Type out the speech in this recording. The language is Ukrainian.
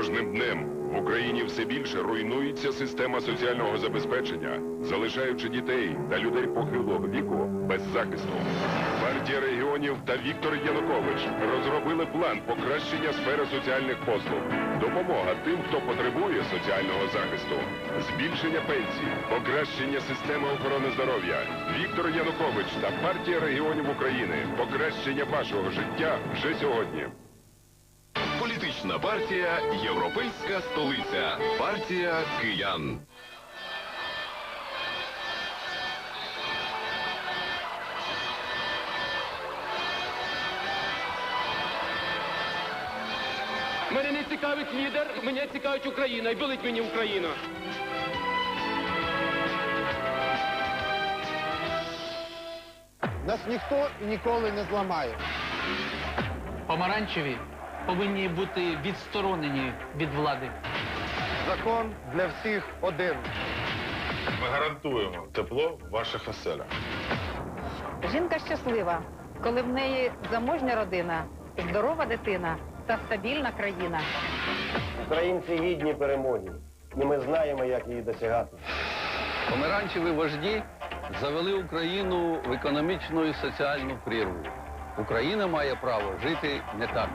кожним днем в Україні все більше руйнується система соціального забезпечення, залишаючи дітей та людей похилого віку без захисту. Партія регіонів та Віктор Янукович розробили план покращення сфери соціальних послуг, допомога тим, хто потребує соціального захисту, збільшення пенсій, покращення системи охорони здоров'я. Віктор Янукович та партія регіонів України. Покращення вашого життя вже сьогодні. Політична партія Європейська столиця. Партія киян. Мене не цікавить лідер, мене цікавить Україна. І болить мені Україна. Нас ніхто і ніколи не зламає. Помаранчеві повинні бути відсторонені від влади. Закон для всіх один. Ми гарантуємо тепло в ваших оселях. Жінка щаслива, коли в неї заможня родина, здорова дитина та стабільна країна. Українці гідні перемоги, і ми знаємо, як її досягати. Помаранчеві вожді завели Україну в економічну і соціальну прірву. Україна має право жити не так.